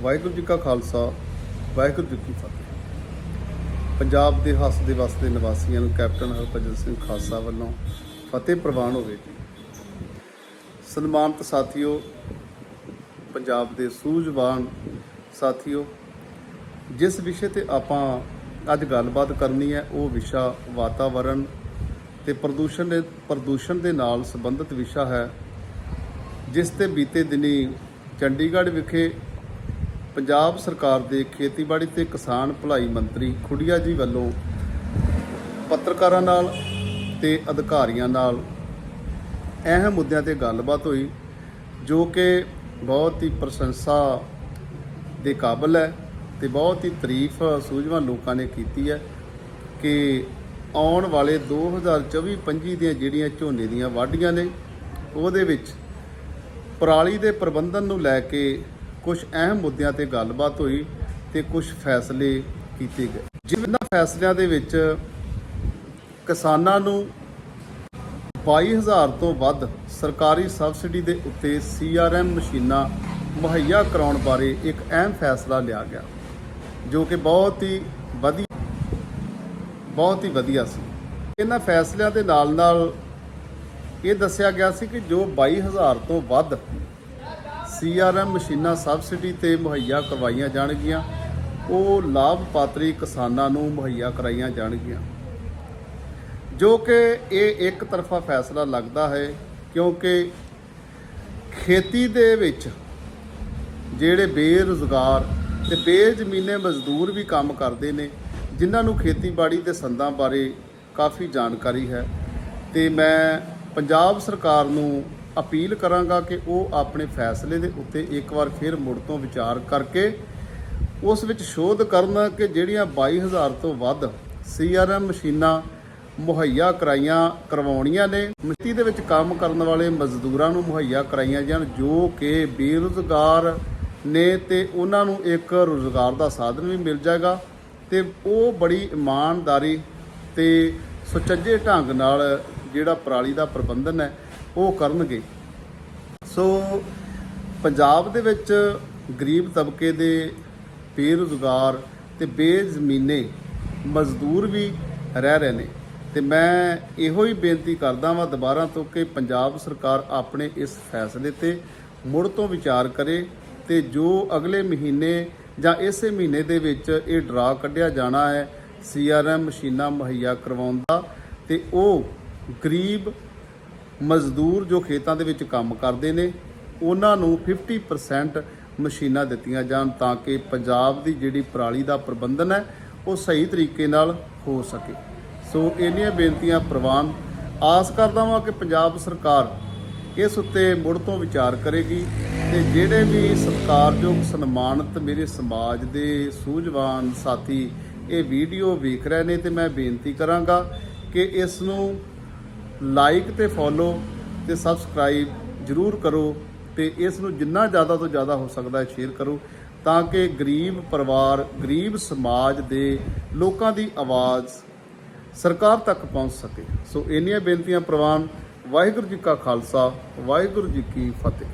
ਵਾਹਿਗੁਰੂ ਜੀ ਕਾ ਖਾਲਸਾ, ਵਾਹਿਗੁਰੂ ਜੀ ਕੀ ਫਤਿਹ। ਪੰਜਾਬ ਦੇ ਹੱਸਦੇ ਵਸਦੇ ਨਿਵਾਸੀਆਂ ਨੂੰ ਕੈਪਟਨ ਹਰਭਜਨ ਸਿੰਘ ਖਾਲਸਾ ਵੱਲੋਂ ਫਤਿਹ ਪ੍ਰਵਾਨ ਹੋਵੇ। ਜੀ ਸਨਮਾਨਿਤ ਸਾਥੀਓ, ਪੰਜਾਬ ਦੇ ਸੂਝਵਾਨ ਸਾਥੀਓ, ਜਿਸ ਵਿਸ਼ੇ ਤੇ ਆਪਾਂ ਅੱਜ ਗੱਲਬਾਤ ਕਰਨੀ ਹੈ, ਉਹ ਵਿਸ਼ਾ ਵਾਤਾਵਰਣ ਤੇ ਪ੍ਰਦੂਸ਼ਣ ਦੇ ਪ੍ਰਦੂਸ਼ਣ ਦੇ ਨਾਲ ਸੰਬੰਧਿਤ ਵਿਸ਼ਾ ਹੈ, ਜਿਸ ਤੇ ਬੀਤੇ ਦਿਨੀ ਚੰਡੀਗੜ੍ਹ ਵਿਖੇ ਪੰਜਾਬ ਸਰਕਾਰ ਦੇ ਖੇਤੀਬਾੜੀ ਤੇ ਕਿਸਾਨ ਭਲਾਈ ਮੰਤਰੀ ਖੁੱਡੀਆ ਜੀ ਵੱਲੋਂ ਪੱਤਰਕਾਰਾਂ ਨਾਲ ਤੇ ਅਧਿਕਾਰੀਆਂ ਨਾਲ ਅਹਿਮ ਮੁੱਦਿਆਂ ਤੇ ਗੱਲਬਾਤ ਹੋਈ, ਜੋ ਕਿ ਬਹੁਤ ਹੀ ਪ੍ਰਸ਼ੰਸਾ ਦੇ ਕਾਬਲ ਹੈ ਤੇ ਬਹੁਤ ਹੀ ਤਾਰੀਫ ਸੂਝਵਾਨ ਲੋਕਾਂ ਨੇ ਕੀਤੀ ਹੈ ਕਿ ਆਉਣ ਵਾਲੇ 2024-25 ਦੀਆਂ ਜਿਹੜੀਆਂ ਝੋਨੇ ਦੀਆਂ ਵਾਢੀਆਂ ਨੇ, ਉਹਦੇ ਵਿੱਚ ਪਰਾਲੀ ਦੇ ਪ੍ਰਬੰਧਨ ਨੂੰ ਲੈ ਕੇ ਕੁਝ ਅਹਿਮ ਮੁੱਦਿਆਂ ਤੇ ਗੱਲਬਾਤ ਹੋਈ ਤੇ ਕੁਝ ਫੈਸਲੇ ਕੀਤੇ ਗਏ। ਜਿਨ੍ਹਾਂ ਫੈਸਲਿਆਂ ਦੇ ਵਿੱਚ ਕਿਸਾਨਾਂ ਨੂੰ 22000 ਤੋਂ ਵੱਧ ਸਰਕਾਰੀ ਸਬਸਿਡੀ ਦੇ ਉੱਤੇ ਸੀਆਰਐਮ ਮਸ਼ੀਨਾਂ ਮੁਹੱਈਆ ਕਰਾਉਣ ਬਾਰੇ ਇੱਕ ਅਹਿਮ ਫੈਸਲਾ ਲਿਆ ਗਿਆ, ਜੋ ਕਿ ਬਹੁਤ ਹੀ ਵਧੀਆ ਬਹੁਤ ਹੀ ਵਧੀਆ ਸੀ। ਇਹਨਾਂ ਫੈਸਲਿਆਂ ਦੇ ਨਾਲ ਨਾਲ ਇਹ ਦੱਸਿਆ ਗਿਆ ਸੀ ਕਿ ਜੋ 22000 ਤੋਂ ਵੱਧ ਸੀਆਰਐਮ ਮਸ਼ੀਨਾਂ ਸਬਸਿਡੀ ਤੇ ਮੁਹੱਈਆ ਕਰਵਾਈਆਂ ਜਾਣਗੀਆਂ। ਉਹ ਲਾਭਪਾਤਰੀ ਕਿਸਾਨਾਂ ਨੂੰ ਮੁਹੱਈਆ ਕਰਾਈਆਂ ਜਾਣਗੀਆਂ। ਜੋ ਕਿ ਇਹ ਇੱਕ ਤਰਫਾ ਫੈਸਲਾ ਲੱਗਦਾ ਹੈ, ਕਿਉਂਕਿ ਖੇਤੀ ਦੇ ਵਿੱਚ ਜਿਹੜੇ ਬੇਰੁਜ਼ਗਾਰ ਤੇ ਬੇਜ਼ਮੀਨੇ ਮਜ਼ਦੂਰ ਵੀ ਕੰਮ ਕਰਦੇ ਨੇ, ਜਿਨ੍ਹਾਂ ਨੂੰ ਖੇਤੀਬਾੜੀ ਦੇ ਸੰਦਾਂ ਬਾਰੇ ਕਾਫੀ ਜਾਣਕਾਰੀ ਹੈ। ਤੇ ਮੈਂ ਪੰਜਾਬ ਸਰਕਾਰ ਨੂੰ ਅਪੀਲ ਕਰਾਂਗਾ ਕਿ ਉਹ ਆਪਣੇ ਫੈਸਲੇ ਦੇ ਉੱਤੇ ਇੱਕ ਵਾਰ ਫਿਰ ਮੁੜ ਤੋਂ ਵਿਚਾਰ ਕਰਕੇ ਉਸ ਵਿੱਚ ਸ਼ੋਧ ਕਰਨ ਕਿ ਜਿਹੜੀਆਂ 22000 ਤੋਂ ਵੱਧ ਸੀਆਰਐਮ ਮਸ਼ੀਨਾਂ ਮੁਹੱਈਆ ਕਰਾਈਆਂ ਕਰਵਾਉਣੀਆਂ ਨੇ, ਮਿੱਟੀ ਦੇ ਵਿੱਚ ਕੰਮ ਕਰਨ ਵਾਲੇ ਮਜ਼ਦੂਰਾਂ ਨੂੰ ਮੁਹੱਈਆ ਕਰਾਈਆਂ ਜਾਣ, ਜੋ ਕਿ ਬੇਰੁਜ਼ਗਾਰ ਨੇ ਤੇ ਉਹਨਾਂ ਨੂੰ ਇੱਕ ਰੁਜ਼ਗਾਰ ਦਾ ਸਾਧਨ ਵੀ ਮਿਲ ਜਾਏਗਾ ਤੇ ਉਹ ਬੜੀ ਇਮਾਨਦਾਰੀ ਤੇ ਸੁਚੱਜੇ ਢੰਗ ਨਾਲ ਜਿਹੜਾ ਪਰਾਲੀ ਦਾ ਪ੍ਰਬੰਧਨ ਹੈ ਉਹ ਕਰਨਗੇ। ਸੋ ਪੰਜਾਬ ਦੇ ਵਿੱਚ ਗਰੀਬ ਤਬਕੇ ਦੇ ਬੇਰੁਜ਼ਗਾਰ ਤੇ ਬੇਜ਼ਮੀਨੇ ਮਜ਼ਦੂਰ ਵੀ ਰਹਿ ਰਹੇ ਨੇ। ਤੇ ਮੈਂ ਇਹੋ ਹੀ ਬੇਨਤੀ ਕਰਦਾ ਵਾਂ ਦੁਬਾਰਾ ਤੋਂ ਕਿ ਪੰਜਾਬ ਸਰਕਾਰ ਆਪਣੇ ਇਸ ਫੈਸਲੇ ਤੇ ਮੁੜ ਤੋਂ ਵਿਚਾਰ ਕਰੇ ਤੇ ਜੋ ਅਗਲੇ ਮਹੀਨੇ ਜਾਂ ਇਸੇ ਮਹੀਨੇ ਦੇ ਵਿੱਚ ਇਹ ਡਰਾ ਕੱਢਿਆ ਜਾਣਾ ਹੈ ਸੀਆਰਐਮ ਮਸ਼ੀਨਾਂ ਮੁਹੱਈਆ ਕਰਵਾਉਣ ਦਾ ਤੇ ਉਹ ਗਰੀਬ ਮਜ਼ਦੂਰ ਜੋ ਖੇਤਾਂ ਦੇ ਵਿੱਚ ਕੰਮ ਕਰਦੇ ਨੇ, ਉਹਨਾਂ ਨੂੰ 50% ਮਸ਼ੀਨਾਂ ਦਿੱਤੀਆਂ ਜਾਣ ਤਾਂ ਕਿ ਪੰਜਾਬ ਦੀ ਜਿਹੜੀ ਪਰਾਲੀ ਦਾ ਪ੍ਰਬੰਧਨ ਹੈ, ਉਹ ਸਹੀ ਤਰੀਕੇ ਨਾਲ ਹੋ ਸਕੇ। ਸੋ ਇੰਨੀਆਂ ਬੇਨਤੀਆਂ ਪ੍ਰਵਾਨ, ਆਸ ਕਰਦਾ ਹਾਂ ਕਿ ਪੰਜਾਬ ਸਰਕਾਰ ਇਸ ਉੱਤੇ ਮੁੜ ਤੋਂ ਵਿਚਾਰ ਕਰੇਗੀ ਤੇ ਜਿਹੜੇ ਵੀ ਸਤਿਕਾਰਯੋਗ ਸਨਮਾਨਿਤ ਮੇਰੇ ਸਮਾਜ ਦੇ ਸੂਝਵਾਨ ਸਾਥੀ ਇਹ ਵੀਡੀਓ ਵੇਖ ਰਹੇ ਨੇ ਤੇ ਮੈਂ ਬੇਨਤੀ ਕਰਾਂਗਾ ਕਿ ਇਸ ਨੂੰ ਲਾਈਕ ਤੇ ਫੋਲੋ ਤੇ ਸਬਸਕ੍ਰਾਈਬ ਜਰੂਰ ਕਰੋ ਤੇ ਇਸ ਨੂੰ ਜਿੰਨਾ ਜ਼ਿਆਦਾ ਤੋਂ ਜ਼ਿਆਦਾ ਹੋ ਸਕਦਾ ਹੈ ਸ਼ੇਅਰ ਕਰੋ ਤਾਂ ਕਿ ਗਰੀਬ ਪਰਿਵਾਰ, ਗਰੀਬ ਸਮਾਜ ਦੇ ਲੋਕਾਂ ਦੀ ਆਵਾਜ਼ ਸਰਕਾਰ ਤੱਕ ਪਹੁੰਚ ਸਕੇ। ਸੋ ਇੰਨੀਆਂ ਬੇਨਤੀਆਂ ਪ੍ਰਵਾਨ ਵਾਹਿਗੁਰੂ ਜੀ ਕਾ ਖਾਲਸਾ, ਵਾਹਿਗੁਰੂ ਜੀ ਕੀ ਫਤਿਹ।